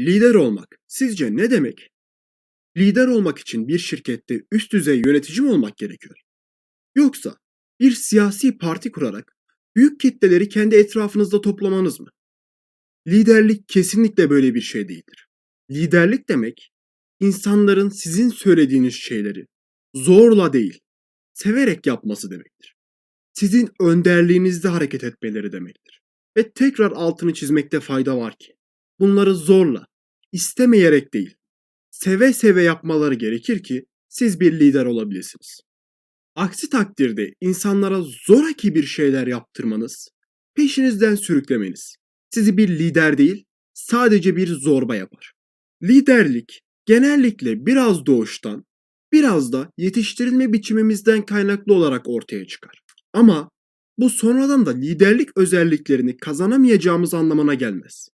Lider olmak sizce ne demek? Lider olmak için bir şirkette üst düzey yönetici mi olmak gerekiyor? Yoksa bir siyasi parti kurarak büyük kitleleri kendi etrafınızda toplamanız mı? Liderlik kesinlikle böyle bir şey değildir. Liderlik demek insanların sizin söylediğiniz şeyleri zorla değil, severek yapması demektir. Sizin önderliğinizde hareket etmeleri demektir. Ve tekrar altını çizmekte fayda var ki bunları zorla, istemeyerek değil, seve seve yapmaları gerekir ki siz bir lider olabilirsiniz. Aksi takdirde insanlara zoraki bir şeyler yaptırmanız, peşinizden sürüklemeniz sizi bir lider değil, sadece bir zorba yapar. Liderlik genellikle biraz doğuştan, biraz da yetiştirilme biçimimizden kaynaklı olarak ortaya çıkar. Ama bu sonradan da liderlik özelliklerini kazanamayacağımız anlamına gelmez.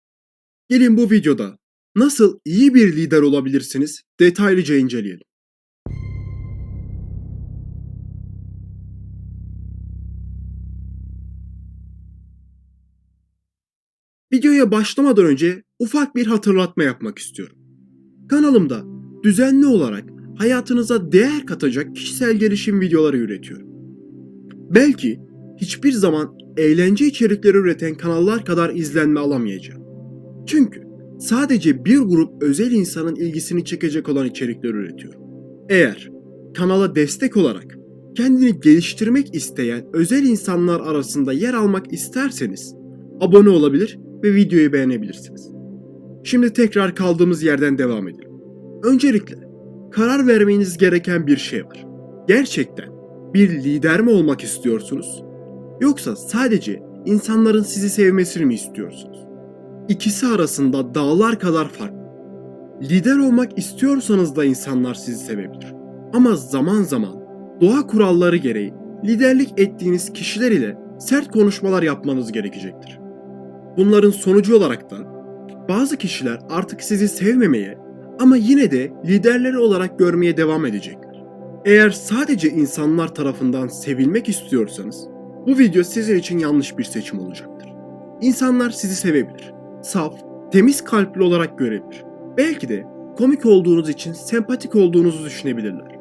Gelin bu videoda nasıl iyi bir lider olabilirsiniz detaylıca inceleyelim. Videoya başlamadan önce ufak bir hatırlatma yapmak istiyorum. Kanalımda düzenli olarak hayatınıza değer katacak kişisel gelişim videoları üretiyorum. Belki hiçbir zaman eğlence içerikleri üreten kanallar kadar izlenme alamayacağım. Çünkü sadece bir grup özel insanın ilgisini çekecek olan içerikler üretiyorum. Eğer kanala destek olarak kendini geliştirmek isteyen özel insanlar arasında yer almak isterseniz abone olabilir ve videoyu beğenebilirsiniz. Şimdi tekrar kaldığımız yerden devam edelim. Öncelikle karar vermeniz gereken bir şey var. Gerçekten bir lider mi olmak istiyorsunuz? Yoksa sadece insanların sizi sevmesini mi istiyorsunuz? İkisi arasında dağlar kadar fark. Lider olmak istiyorsanız da insanlar sizi sevebilir. Ama zaman zaman doğa kuralları gereği liderlik ettiğiniz kişiler ile sert konuşmalar yapmanız gerekecektir. Bunların sonucu olarak da bazı kişiler artık sizi sevmemeye ama yine de liderleri olarak görmeye devam edecekler. Eğer sadece insanlar tarafından sevilmek istiyorsanız bu video sizin için yanlış bir seçim olacaktır. İnsanlar sizi sevebilir. Saf, temiz kalpli olarak görebilir. Belki de komik olduğunuz için sempatik olduğunuzu düşünebilirler.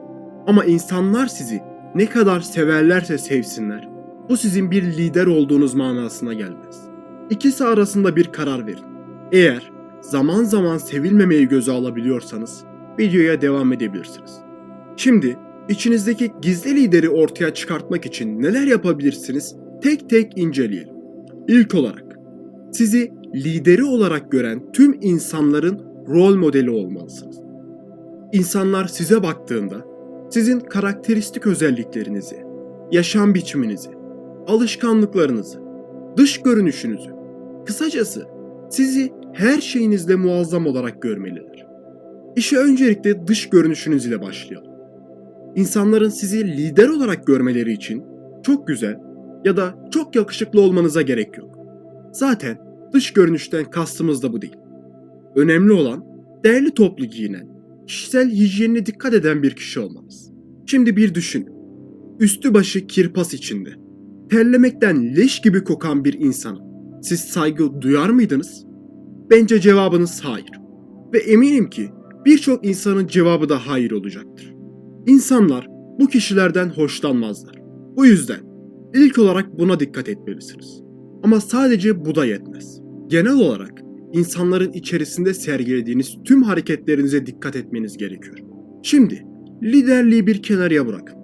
Ama insanlar sizi ne kadar severlerse sevsinler, bu sizin bir lider olduğunuz manasına gelmez. İkisi arasında bir karar verin. Eğer zaman zaman sevilmemeyi göze alabiliyorsanız videoya devam edebilirsiniz. Şimdi içinizdeki gizli lideri ortaya çıkartmak için neler yapabilirsiniz tek tek inceleyelim. İlk olarak sizi lideri olarak gören tüm insanların rol modeli olmalısınız. İnsanlar size baktığında sizin karakteristik özelliklerinizi, yaşam biçiminizi, alışkanlıklarınızı, dış görünüşünüzü, kısacası sizi her şeyinizle muazzam olarak görmeliler. İşe öncelikle dış görünüşünüz ile başlayalım. İnsanların sizi lider olarak görmeleri için çok güzel ya da çok yakışıklı olmanıza gerek yok. Zaten dış görünüşten kastımız da bu değil. Önemli olan değerli toplu giyinen, kişisel hijyenine dikkat eden bir kişi olmanız. Şimdi bir düşün. Üstü başı kirpas içinde, terlemekten leş gibi kokan bir insana siz saygı duyar mıydınız? Bence cevabınız hayır. Ve eminim ki birçok insanın cevabı da hayır olacaktır. İnsanlar bu kişilerden hoşlanmazlar. Bu yüzden ilk olarak buna dikkat etmelisiniz. Ama sadece bu da yetmez. Genel olarak insanların içerisinde sergilediğiniz tüm hareketlerinize dikkat etmeniz gerekiyor. Şimdi liderliği bir kenarıya bırakın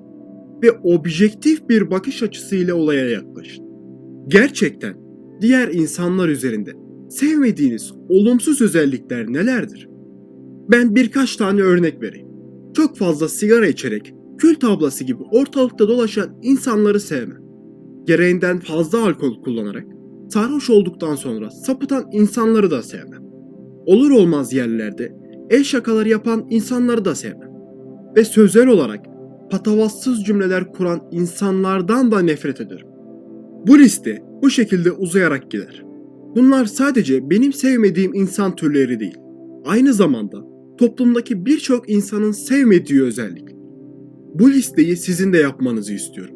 ve objektif bir bakış açısıyla olaya yaklaşın. Gerçekten diğer insanlar üzerinde sevmediğiniz olumsuz özellikler nelerdir? Ben birkaç tane örnek vereyim. Çok fazla sigara içerek kül tablası gibi ortalıkta dolaşan insanları sevmem. Gereğinden fazla alkol kullanarak sarhoş olduktan sonra sapıtan insanları da sevmem. Olur olmaz yerlerde el şakaları yapan insanları da sevmem. Ve sözel olarak patavatsız cümleler kuran insanlardan da nefret ederim. Bu liste bu şekilde uzayarak gider. Bunlar sadece benim sevmediğim insan türleri değil. Aynı zamanda toplumdaki birçok insanın sevmediği özellik. Bu listeyi sizin de yapmanızı istiyorum.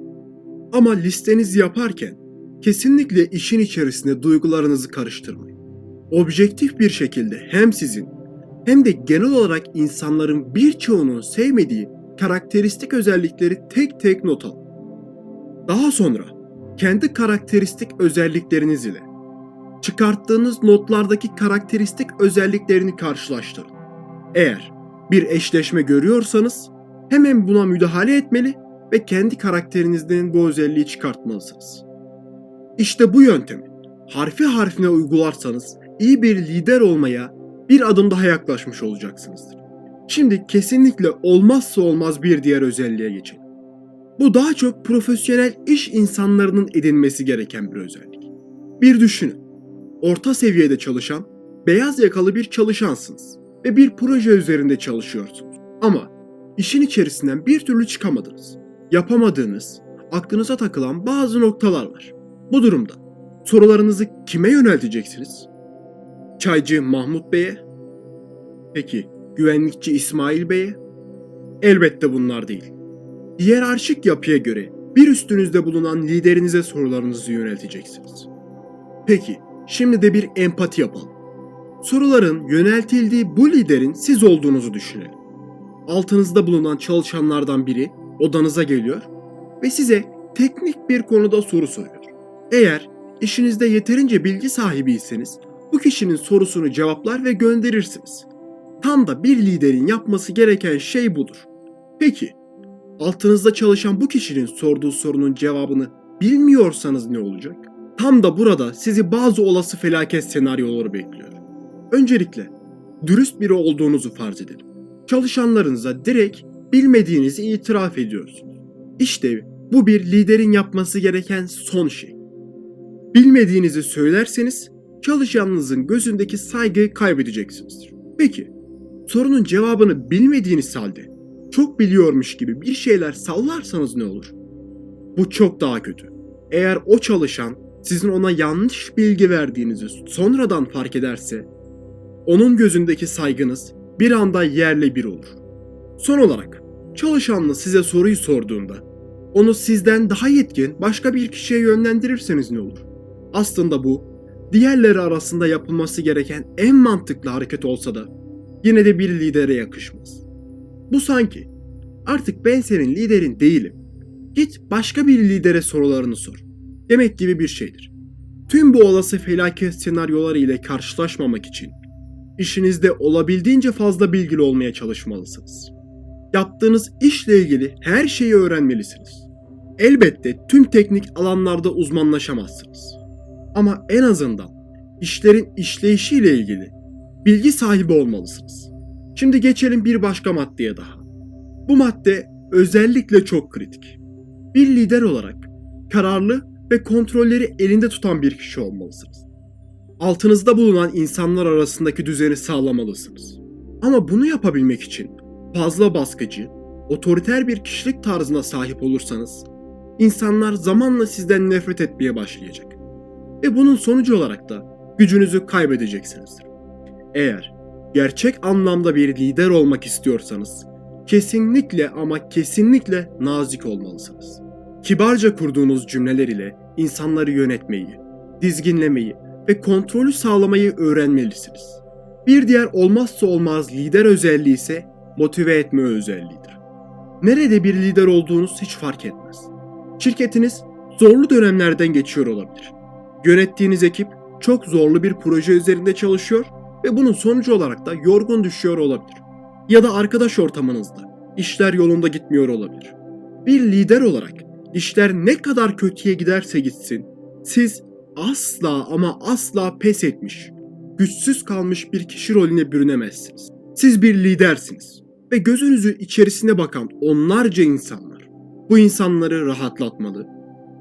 Ama listenizi yaparken kesinlikle işin içerisinde duygularınızı karıştırmayın. objektif bir şekilde hem sizin hem de genel olarak insanların birçoğunun sevmediği karakteristik özellikleri tek tek not alın. Daha sonra kendi karakteristik özellikleriniz ile çıkarttığınız notlardaki karakteristik özelliklerini karşılaştırın. Eğer bir eşleşme görüyorsanız hemen buna müdahale etmeli ve kendi karakterinizden bu özelliği çıkartmalısınız. İşte bu yöntemi harfi harfine uygularsanız iyi bir lider olmaya bir adım daha yaklaşmış olacaksınızdır. Şimdi kesinlikle olmazsa olmaz bir diğer özelliğe geçelim. Bu daha çok profesyonel iş insanlarının edinmesi gereken bir özellik. Bir düşünün. Orta seviyede çalışan, beyaz yakalı bir çalışansınız ve bir proje üzerinde çalışıyorsunuz. Ama işin içerisinden bir türlü çıkamadınız. Yapamadığınız, aklınıza takılan bazı noktalar var. Bu durumda sorularınızı kime yönelteceksiniz? Çaycı Mahmut Bey'e? Peki güvenlikçi İsmail Bey'e? Elbette bunlar değil. Hiyerarşik yapıya göre bir üstünüzde bulunan liderinize sorularınızı yönelteceksiniz. Peki, şimdi de bir empati yapalım. Soruların yöneltildiği bu liderin siz olduğunuzu düşünelim. Altınızda bulunan çalışanlardan biri odanıza geliyor ve size teknik bir konuda soru soruyor. Eğer işinizde yeterince bilgi sahibiyseniz bu kişinin sorusunu cevaplar ve gönderirsiniz. Tam da bir liderin yapması gereken şey budur. Peki, altınızda çalışan bu kişinin sorduğu sorunun cevabını bilmiyorsanız ne olacak? Tam da burada sizi bazı olası felaket senaryoları bekliyor. Öncelikle dürüst biri olduğunuzu farz edelim. Çalışanlarınıza direkt bilmediğinizi itiraf ediyorsunuz. İşte bu bir liderin yapması gereken son şey. Bilmediğinizi söylerseniz çalışanınızın gözündeki saygıyı kaybedeceksinizdir. Peki, sorunun cevabını bilmediğiniz halde çok biliyormuş gibi bir şeyler sallarsanız ne olur? Bu çok daha kötü. Eğer o çalışan sizin ona yanlış bilgi verdiğinizi sonradan fark ederse, onun gözündeki saygınız bir anda yerle bir olur. Son olarak, çalışanlı size soruyu sorduğunda, onu sizden daha yetkin başka bir kişiye yönlendirirseniz ne olur? Aslında bu, diğerleri arasında yapılması gereken en mantıklı hareket olsa da yine de bir lidere yakışmaz. Bu sanki artık ben senin liderin değilim. Git başka bir lidere sorularını sor. Demek gibi bir şeydir. Tüm bu olası felaket senaryoları ile karşılaşmamak için işinizde olabildiğince fazla bilgili olmaya çalışmalısınız. Yaptığınız işle ilgili her şeyi öğrenmelisiniz. Elbette tüm teknik alanlarda uzmanlaşamazsınız. Ama en azından işlerin işleyişiyle ilgili bilgi sahibi olmalısınız. Şimdi geçelim bir başka maddeye daha. Bu madde özellikle çok kritik. Bir lider olarak kararlı ve kontrolleri elinde tutan bir kişi olmalısınız. Altınızda bulunan insanlar arasındaki düzeni sağlamalısınız. Ama bunu yapabilmek için fazla baskıcı, otoriter bir kişilik tarzına sahip olursanız insanlar zamanla sizden nefret etmeye başlayacak. Ve bunun sonucu olarak da gücünüzü kaybedeceksinizdir. Eğer gerçek anlamda bir lider olmak istiyorsanız kesinlikle ama kesinlikle nazik olmalısınız. Kibarca kurduğunuz cümleler ile insanları yönetmeyi, dizginlemeyi ve kontrolü sağlamayı öğrenmelisiniz. Bir diğer olmazsa olmaz lider özelliği ise motive etme özelliğidir. Nerede bir lider olduğunuz hiç fark etmez. Şirketiniz zorlu dönemlerden geçiyor olabilir. Yönettiğiniz ekip çok zorlu bir proje üzerinde çalışıyor ve bunun sonucu olarak da yorgun düşüyor olabilir. Ya da arkadaş ortamınızda işler yolunda gitmiyor olabilir. Bir lider olarak işler ne kadar kötüye giderse gitsin, siz asla ama asla pes etmiş, güçsüz kalmış bir kişi rolüne bürünemezsiniz. Siz bir lidersiniz ve gözünüzü içerisine bakan onlarca insan var. Bu insanları rahatlatmalı,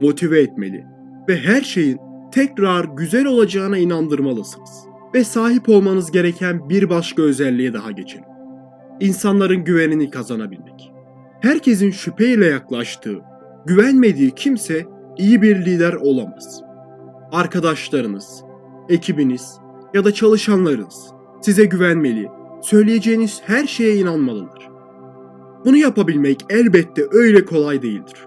motive etmeli ve her şeyin tekrar güzel olacağına inandırmalısınız. Ve sahip olmanız gereken bir başka özelliğe daha geçelim. İnsanların güvenini kazanabilmek. Herkesin şüpheyle yaklaştığı, güvenmediği kimse iyi bir lider olamaz. Arkadaşlarınız, ekibiniz ya da çalışanlarınız size güvenmeli, söyleyeceğiniz her şeye inanmalılar. Bunu yapabilmek elbette öyle kolay değildir.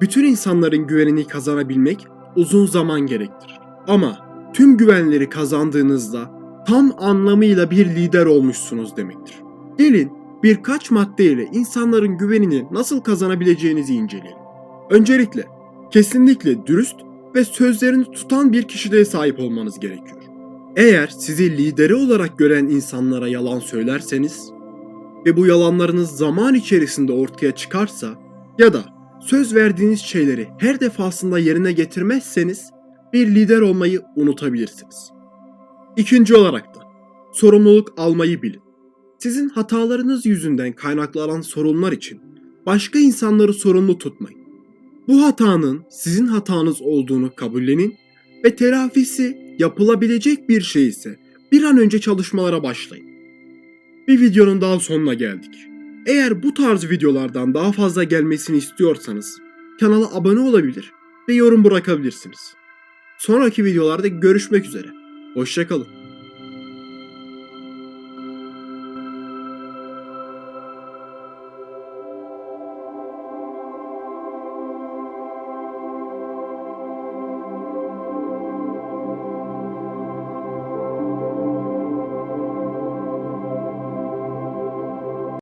Bütün insanların güvenini kazanabilmek uzun zaman gerektirir. Ama tüm güvenleri kazandığınızda tam anlamıyla bir lider olmuşsunuz demektir. Gelin birkaç maddeyle insanların güvenini nasıl kazanabileceğinizi inceleyelim. Öncelikle kesinlikle dürüst ve sözlerini tutan bir kişiliğe sahip olmanız gerekiyor. Eğer sizi lideri olarak gören insanlara yalan söylerseniz ve bu yalanlarınız zaman içerisinde ortaya çıkarsa ya da söz verdiğiniz şeyleri her defasında yerine getirmezseniz bir lider olmayı unutabilirsiniz. İkinci olarak da sorumluluk almayı bilin. Sizin hatalarınız yüzünden kaynaklanan sorunlar için başka insanları sorumlu tutmayın. Bu hatanın sizin hatanız olduğunu kabullenin ve telafisi yapılabilecek bir şey ise bir an önce çalışmalara başlayın. Bir videonun daha sonuna geldik. Eğer bu tarz videolardan daha fazla gelmesini istiyorsanız kanala abone olabilir ve yorum bırakabilirsiniz. Sonraki videolarda görüşmek üzere. Hoşçakalın.